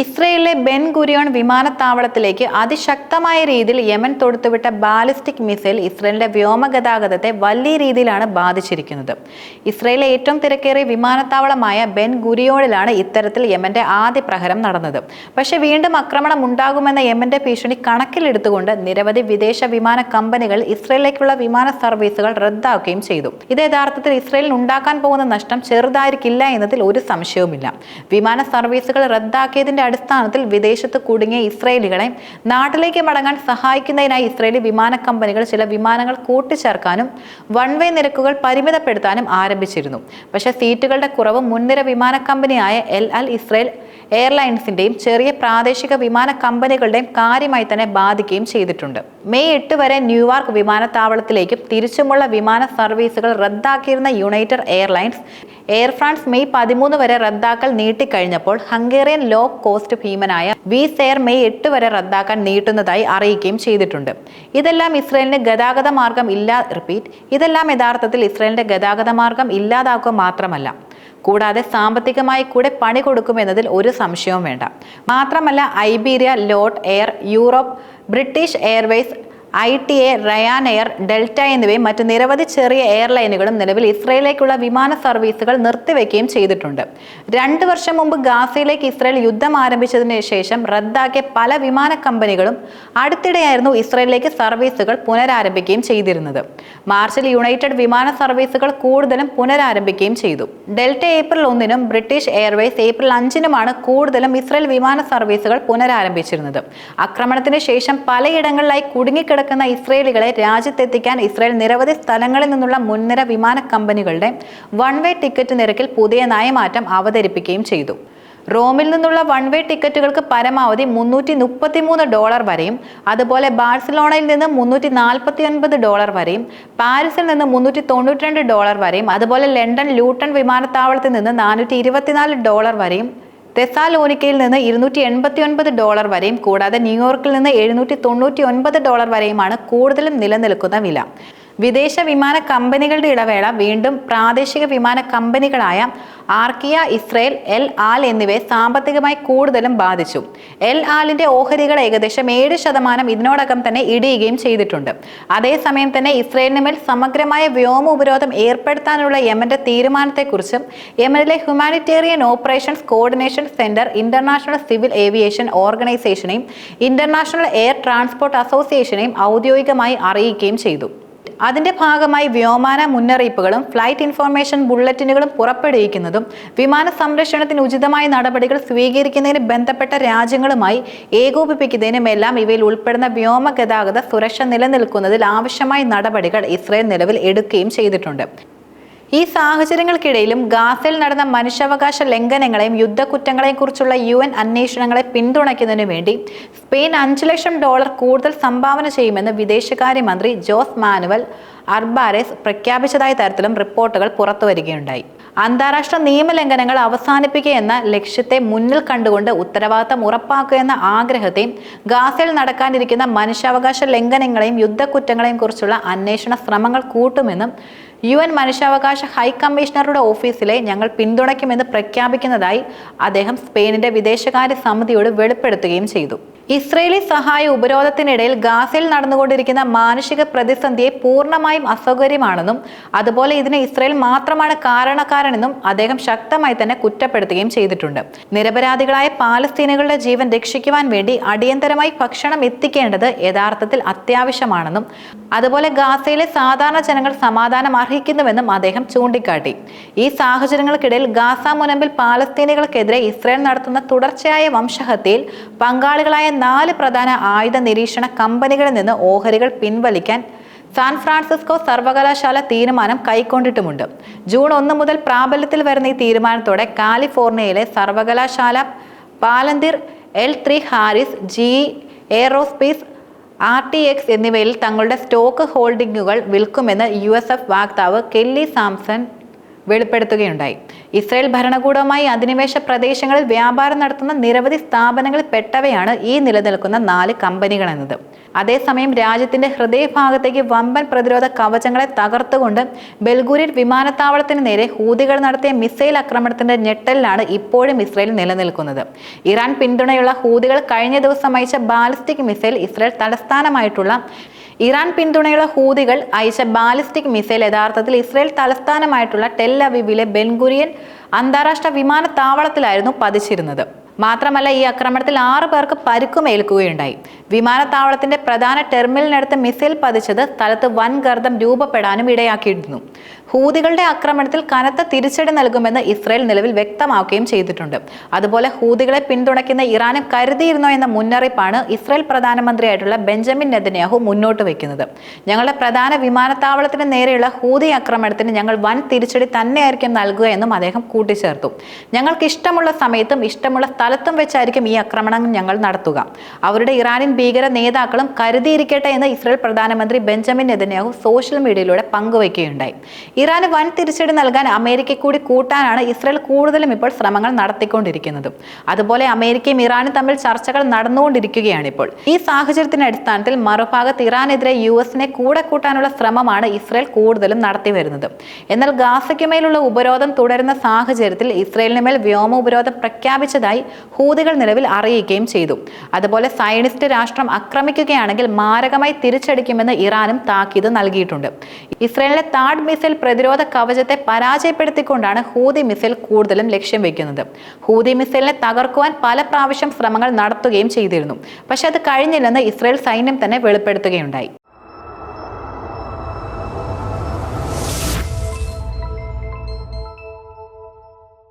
ഇസ്രയേലിലെ Ben Gurion വിമാനത്താവളത്തിലേക്ക് അതിശക്തമായ രീതിയിൽ യമൻ തൊടുത്തുവിട്ട ബാലിസ്റ്റിക് മിസൈൽ ഇസ്രയേലിന്റെ വ്യോമഗതാഗതത്തെ വലിയ രീതിയിലാണ് ബാധിച്ചിരിക്കുന്നത്. ഇസ്രയേലിലെ ഏറ്റവും തിരക്കേറിയ വിമാനത്താവളമായ ബെൻ ഗുരിയോണിലാണ് ഇത്തരത്തിൽ യമന്റെ ആദ്യ പ്രഹരം നടന്നത്. പക്ഷേ വീണ്ടും ആക്രമണം ഉണ്ടാകുമെന്ന യമന്റെ ഭീഷണി കണക്കിലെടുത്തുകൊണ്ട് നിരവധി വിദേശ വിമാന കമ്പനികൾ ഇസ്രയേലിലേക്കുള്ള വിമാന സർവീസുകൾ റദ്ദാക്കുകയും ചെയ്തു. ഇത് യഥാർത്ഥത്തിൽ ഇസ്രയേലിന് ഉണ്ടാക്കാൻ പോകുന്ന നഷ്ടം ചെറുതായിരിക്കില്ല എന്നതിൽ ഒരു സംശയവുമില്ല. വിമാന സർവീസുകൾ റദ്ദാക്കിയതിന്റെ അടിസ്ഥാനത്തിൽ വിദേശത്ത് കുടുങ്ങിയ ഇസ്രയേലികളെ നാട്ടിലേക്ക് മടങ്ങാൻ സഹായിക്കുന്നതിനായി ഇസ്രയേലി വിമാന കമ്പനികൾ ചില വിമാനങ്ങൾ കൂട്ടിച്ചേർക്കാനും വൺ വേ നിരക്കുകൾ പരിമിതപ്പെടുത്താനും ആരംഭിച്ചിരുന്നു. പക്ഷെ സീറ്റുകളുടെ കുറവ് മുൻനിര വിമാന കമ്പനിയായ എൽ അൽ ഇസ്രയേൽ എയർലൈൻസിന്റെയും ചെറിയ പ്രാദേശിക വിമാന കമ്പനികളുടെയും കാര്യമായി തന്നെ ബാധിക്കുകയും ചെയ്തിട്ടുണ്ട്. മെയ് എട്ട് വരെ ന്യൂയോർക്ക് വിമാനത്താവളത്തിലേക്കും തിരിച്ചുമുള്ള വിമാന സർവീസുകൾ റദ്ദാക്കിയിരുന്ന United Airlines Air France May പതിമൂന്ന് വരെ റദ്ദാക്കൽ നീട്ടിക്കഴിഞ്ഞപ്പോൾ ഹംഗേറിയൻ ലോ കോസ്റ്റ് ഭീമനായ വി എയർ മെയ് എട്ട് വരെ റദ്ദാക്കാൻ നീട്ടുന്നതായി അറിയിക്കുകയും ചെയ്തിട്ടുണ്ട്. ഇതെല്ലാം ഇസ്രയേലിന് ഗതാഗത മാർഗം ഇല്ലാ റിപ്പീറ്റ് ഇതെല്ലാം യഥാർത്ഥത്തിൽ ഇസ്രയേലിന്റെ ഗതാഗത മാർഗം ഇല്ലാതാക്കുക മാത്രമല്ല. കൂടാതെ സാമ്പത്തികമായി കൂടെ പണി കൊടുക്കുമെന്നതിൽ ഒരു സംശയവും വേണ്ട. മാത്രമല്ല Iberia LOT Air Europe British Airways I T A Ryanair Delta എന്നിവയും മറ്റ് നിരവധി ചെറിയ എയർലൈനുകളും നിലവിൽ ഇസ്രയേലിലേക്കുള്ള വിമാന സർവീസുകൾ നിർത്തിവെക്കുകയും ചെയ്തിട്ടുണ്ട്. രണ്ട് വർഷം മുമ്പ് ഗാസയിലേക്ക് ഇസ്രയേൽ യുദ്ധം ആരംഭിച്ചതിന് ശേഷം റദ്ദാക്കിയ പല വിമാന കമ്പനികളും അടുത്തിടെയായിരുന്നു ഇസ്രയേലിലേക്ക് സർവീസുകൾ പുനരാരംഭിക്കുകയും ചെയ്തിരുന്നത്. മാർച്ചിൽ യുണൈറ്റഡ് വിമാന സർവീസുകൾ കൂടുതലും പുനരാരംഭിക്കുകയും ചെയ്തു. ഡെൽറ്റ ഏപ്രിൽ ഒന്നിനും ബ്രിട്ടീഷ് എയർവേസ് ഏപ്രിൽ അഞ്ചിനുമാണ് കൂടുതലും ഇസ്രയേൽ വിമാന സർവീസുകൾ പുനരാരംഭിച്ചിരുന്നത്. ആക്രമണത്തിന് ശേഷം പലയിടങ്ങളിലായി കുടുങ്ങിക്കിടക്കുന്ന ഇസ്രയേലികളെ രാജ്യത്തെത്തിക്കാൻ ഇസ്രയേൽ നിരവധി സ്ഥലങ്ങളിൽ നിന്നുള്ള മുൻനിര വിമാന കമ്പനികളുടെ വൺ വേ ടിക്കറ്റ് നിരക്കിൽ പുതിയ നയമാറ്റം അവതരിപ്പിക്കുകയും ചെയ്തു. റോമിൽ നിന്നുള്ള വൺ വേ ടിക്കറ്റുകൾക്ക് പരമാവധി മുന്നൂറ്റി മുപ്പത്തിമൂന്ന് ഡോളർ വരെയും അതുപോലെ ബാഴ്സലോണയിൽ നിന്ന് മുന്നൂറ്റി നാൽപ്പത്തി ഒൻപത് ഡോളർ വരെയും പാരീസിൽ നിന്ന് മുന്നൂറ്റി തൊണ്ണൂറ്റി ഡോളർ വരെയും അതുപോലെ ലണ്ടൻ ലൂട്ടൺ വിമാനത്താവളത്തിൽ നിന്ന് നാനൂറ്റി ഡോളർ വരെയും തെസാലോനിക്കയിൽ നിന്ന് ഇരുന്നൂറ്റി എൺപത്തി ഒൻപത് ഡോളർ വരെയും കൂടാതെ ന്യൂയോർക്കിൽ നിന്ന് എഴുന്നൂറ്റി തൊണ്ണൂറ്റി ഒൻപത് ഡോളർ വരെയുമാണ് കൂടുതലും നിലനിൽക്കുന്ന വില. വിദേശ വിമാന കമ്പനികളുടെ ഇടവേള വീണ്ടും പ്രാദേശിക വിമാന കമ്പനികളായ ആർക്കിയ ഇസ്രയേൽ എൽ ആൽ എന്നിവയെ സാമ്പത്തികമായി കൂടുതലും ബാധിച്ചു. എൽ ആലിന്റെ ഓഹരികൾ ഏകദേശം ഏഴ് ശതമാനം ഇതിനോടകം തന്നെ ഇടിയുകയും ചെയ്തിട്ടുണ്ട്. അതേസമയം തന്നെ ഇസ്രയേലിന് മേൽ സമഗ്രമായ വ്യോമ ഉപരോധം ഏർപ്പെടുത്താനുള്ള യമന്റെ തീരുമാനത്തെക്കുറിച്ചും യമനിലെ humanitarian operations coordination centre international civil aviation ഓർഗനൈസേഷനെയും international air transport അസോസിയേഷനെയും ഔദ്യോഗികമായി അറിയിക്കുകയും ചെയ്തു. അതിന്റെ ഭാഗമായി വ്യോമാന മുന്നറിയിപ്പുകളും ഫ്ലൈറ്റ് ഇൻഫർമേഷൻ ബുള്ളറ്റിനുകളും പുറപ്പെടുവിക്കുന്നതും വിമാന സംരക്ഷണത്തിന് ഉചിതമായ നടപടികൾ സ്വീകരിക്കുന്നതിന് ബന്ധപ്പെട്ട രാജ്യങ്ങളുമായി ഏകോപിപ്പിക്കുന്നതിനുമെല്ലാം ഇവയിൽ ഉൾപ്പെടുന്ന വ്യോമഗതാഗത സുരക്ഷ നിലനിൽക്കുന്നതിൽ ആവശ്യമായ നടപടികൾ ഇസ്രയേൽ നിലവിൽ എടുക്കുകയും ചെയ്തിട്ടുണ്ട്. ഈ സാഹചര്യങ്ങൾക്കിടയിലും ഗാസയിൽ നടന്ന മനുഷ്യാവകാശ ലംഘനങ്ങളെയും യുദ്ധക്കുറ്റങ്ങളെയും കുറിച്ചുള്ള യു എൻ അന്വേഷണങ്ങളെ പിന്തുണയ്ക്കുന്നതിനു വേണ്ടി സ്പെയിൻ അഞ്ചു ലക്ഷം ഡോളർ കൂടുതൽ സംഭാവന ചെയ്യുമെന്ന് വിദേശകാര്യമന്ത്രി ജോസ് മാനുവൽ അർബാരെസ് പ്രഖ്യാപിച്ചതായ തരത്തിലും റിപ്പോർട്ടുകൾ പുറത്തുവരികയുണ്ടായി. അന്താരാഷ്ട്ര നിയമലംഘനങ്ങൾ അവസാനിപ്പിക്കുക എന്ന ലക്ഷ്യത്തെ മുന്നിൽ കണ്ടുകൊണ്ട് ഉത്തരവാദിത്തം ഉറപ്പാക്കുക എന്ന ആഗ്രഹത്തെയും ഗാസയിൽ നടക്കാനിരിക്കുന്ന മനുഷ്യാവകാശ ലംഘനങ്ങളെയും യുദ്ധക്കുറ്റങ്ങളെയും കുറിച്ചുള്ള അന്വേഷണ ശ്രമങ്ങൾ കൂട്ടുമെന്നും യു എൻ മനുഷ്യാവകാശ ഹൈക്കമ്മീഷണറുടെ ഓഫീസിലെ ഞങ്ങൾ പിന്തുണയ്ക്കുമെന്ന് പ്രഖ്യാപിക്കുന്നതായി അദ്ദേഹം സ്പെയിനിന്റെ വിദേശകാര്യ സമിതിയോട് വെളിപ്പെടുത്തുകയും ചെയ്തു. ഇസ്രയേലി സഹായ ഉപരോധത്തിനിടയിൽ ഗാസയിൽ നടന്നുകൊണ്ടിരിക്കുന്ന മാനുഷിക പ്രതിസന്ധിയെ പൂർണമായും അസൗകര്യമാണെന്നും അതുപോലെ ഇതിന് ഇസ്രയേൽ മാത്രമാണ് കാരണക്കാരനെന്നും അദ്ദേഹം ശക്തമായി തന്നെ കുറ്റപ്പെടുത്തുകയും ചെയ്തിട്ടുണ്ട്. നിരപരാധികളായ പാലസ്തീനുകളുടെ ജീവൻ രക്ഷിക്കുവാൻ വേണ്ടി അടിയന്തരമായി ഭക്ഷണം എത്തിക്കേണ്ടത് യഥാർത്ഥത്തിൽ അത്യാവശ്യമാണെന്നും അതുപോലെ ഗാസയിലെ സാധാരണ ജനങ്ങൾ സമാധാനം അർഹിക്കുന്നുവെന്നും അദ്ദേഹം ചൂണ്ടിക്കാട്ടി. ഈ സാഹചര്യങ്ങൾക്കിടയിൽ ഗാസ മുനമ്പിൽ പാലസ്തീനികൾക്കെതിരെ ഇസ്രയേൽ നടത്തുന്ന തുടർച്ചയായ വംശഹത്യയിൽ പങ്കാളികളായ നാല് പ്രധാന ആയുധ നിരീക്ഷണ കമ്പനികളിൽ നിന്ന് ഓഹരികൾ പിൻവലിക്കാൻ സാൻ ഫ്രാൻസിസ്കോ സർവകലാശാല തീരുമാനം കൈക്കൊണ്ടിട്ടുമുണ്ട്. ജൂൺ ഒന്ന് മുതൽ പ്രാബല്യത്തിൽ വരുന്ന ഈ തീരുമാനത്തോടെ കാലിഫോർണിയയിലെ സർവകലാശാല Palantir L three Harris G aerospace R T X എന്നിവയിൽ തങ്ങളുടെ സ്റ്റോക്ക് ഹോൾഡിംഗുകൾ വിൽക്കുമെന്ന് യു എസ് എഫ് വാക്താവ് കെല്ലി സാംസൺ വെളിപ്പെടുത്തുകയുണ്ടായി. ഇസ്രയേൽ ഭരണകൂടവുമായി അധിനിവേശ പ്രദേശങ്ങളിൽ വ്യാപാരം നടത്തുന്ന നിരവധി സ്ഥാപനങ്ങളിൽ പെട്ടവയാണ് ഈ നിലനിൽക്കുന്ന നാല് കമ്പനികൾ എന്നത് അതേസമയം രാജ്യത്തിന്റെ ഹൃദയഭാഗത്തേക്ക് വമ്പൻ പ്രതിരോധ കവചങ്ങളെ തകർത്തുകൊണ്ട് ബൽഗൂരിൽ വിമാനത്താവളത്തിന് നേരെ ഹൂതികൾ നടത്തിയ മിസൈൽ ആക്രമണത്തിന്റെ ഞെട്ടലിലാണ് ഇപ്പോഴും ഇസ്രയേൽ നിലനിൽക്കുന്നത്. ഇറാൻ പിന്തുണയുള്ള ഹൂതികൾ കഴിഞ്ഞ ദിവസം അയച്ച ബാലിസ്റ്റിക് മിസൈൽ ഇസ്രയേൽ തലസ്ഥാനമായിട്ടുള്ള ഇറാൻ പിന്തുണയുള്ള ഹൂതികൾ അയച്ച ബാലിസ്റ്റിക് മിസൈൽ യഥാർത്ഥത്തിൽ ഇസ്രയേൽ തലസ്ഥാനമായിട്ടുള്ള ടെൽ ബെൻഗുരിയൻ അന്താരാഷ്ട്ര വിമാനത്താവളത്തിലായിരുന്നു പതിച്ചിരുന്നത്. മാത്രമല്ല ഈ ആക്രമണത്തിൽ ആറു പേർക്ക് പരിക്കുമേൽക്കുകയുണ്ടായി. വിമാനത്താവളത്തിന്റെ പ്രധാന ടെർമിനലിനടുത്ത് മിസൈൽ പതിച്ചത് സ്ഥലത്ത് വൻ ഗർദ്ദം രൂപപ്പെടാനും ഇടയാക്കിയിരുന്നു. ഹൂതികളുടെ ആക്രമണത്തിൽ കനത്ത തിരിച്ചടി നൽകുമെന്ന് ഇസ്രായേൽ നിലവിൽ വ്യക്തമാക്കുകയും ചെയ്തിട്ടുണ്ട്. അതുപോലെ ഹൂതികളെ പിന്തുണയ്ക്കുന്ന ഇറാനും കരുതിയിരുന്നോ എന്ന മുന്നറിയിപ്പാണ് ഇസ്രായേൽ പ്രധാനമന്ത്രിയായിട്ടുള്ള ബെഞ്ചമിൻ നെതന്യാഹു മുന്നോട്ട് വയ്ക്കുന്നത്. ഞങ്ങളുടെ പ്രധാന വിമാനത്താവളത്തിന് നേരെയുള്ള ഹൂതി ആക്രമണത്തിന് ഞങ്ങൾ വൻ തിരിച്ചടി തന്നെയായിരിക്കും നൽകുക എന്നും അദ്ദേഹം കൂട്ടിച്ചേർത്തു. ഞങ്ങൾക്ക് ഇഷ്ടമുള്ള സമയത്തും ഇഷ്ടമുള്ള സ്ഥലത്തും വെച്ചായിരിക്കും ഈ ആക്രമണം ഞങ്ങൾ നടത്തുക. അവരുടെ ഇറാനിൻ ഭീകര നേതാക്കളും കരുതിയിരിക്കട്ടെ എന്ന് ഇസ്രായേൽ പ്രധാനമന്ത്രി ബെഞ്ചമിൻ നെതന്യാഹു സോഷ്യൽ മീഡിയയിലൂടെ പങ്കുവയ്ക്കുകയുണ്ടായി. ഇറാന് വൻ തിരിച്ചടി നൽകാൻ അമേരിക്ക കൂടി കൂട്ടാനാണ് ഇസ്രയേൽ കൂടുതലും ഇപ്പോൾ ശ്രമങ്ങൾ നടത്തിക്കൊണ്ടിരിക്കുന്നത്. അതുപോലെ അമേരിക്കയും ഇറാനും തമ്മിൽ ചർച്ചകൾ നടന്നുകൊണ്ടിരിക്കുകയാണ് ഇപ്പോൾ. ഈ സാഹചര്യത്തിന്റെ അടിസ്ഥാനത്തിൽ മറുഭാഗത്ത് ഇറാനെതിരെ യു എസിനെ കൂടെ കൂട്ടാനുള്ള ശ്രമമാണ് ഇസ്രയേൽ കൂടുതലും നടത്തി വരുന്നത്. എന്നാൽ ഗാസയ്ക്കുമേലുള്ള ഉപരോധം തുടരുന്ന സാഹചര്യത്തിൽ ഇസ്രയേലിന് മേൽ വ്യോമ ഉപരോധം പ്രഖ്യാപിച്ചതായി ഹൂതികൾ നിലവിൽ അറിയിക്കുകയും ചെയ്തു. അതുപോലെ സയനിസ്റ്റ് രാഷ്ട്രം ആക്രമിക്കുകയാണെങ്കിൽ മാരകമായി തിരിച്ചടിക്കുമെന്ന് ഇറാനും താക്കീത് നൽകിയിട്ടുണ്ട്. ഇസ്രയേലിലെ താഡ് മിസൈൽ പ്രതിരോധ കവചത്തെ പരാജയപ്പെടുത്തിക്കൊണ്ടാണ് ഹൂതി മിസൈൽ കൂടുതലും ലക്ഷ്യം വയ്ക്കുന്നത് ഹൂതി മിസൈലിനെ തകർക്കുവാൻ പല പ്രാവശ്യം ശ്രമങ്ങൾ നടത്തുകയും ചെയ്തിരുന്നു. പക്ഷെ അത് കഴിഞ്ഞില്ലെന്ന് ഇസ്രായേൽ സൈന്യം തന്നെ വെളിപ്പെടുത്തുകയുണ്ടായി.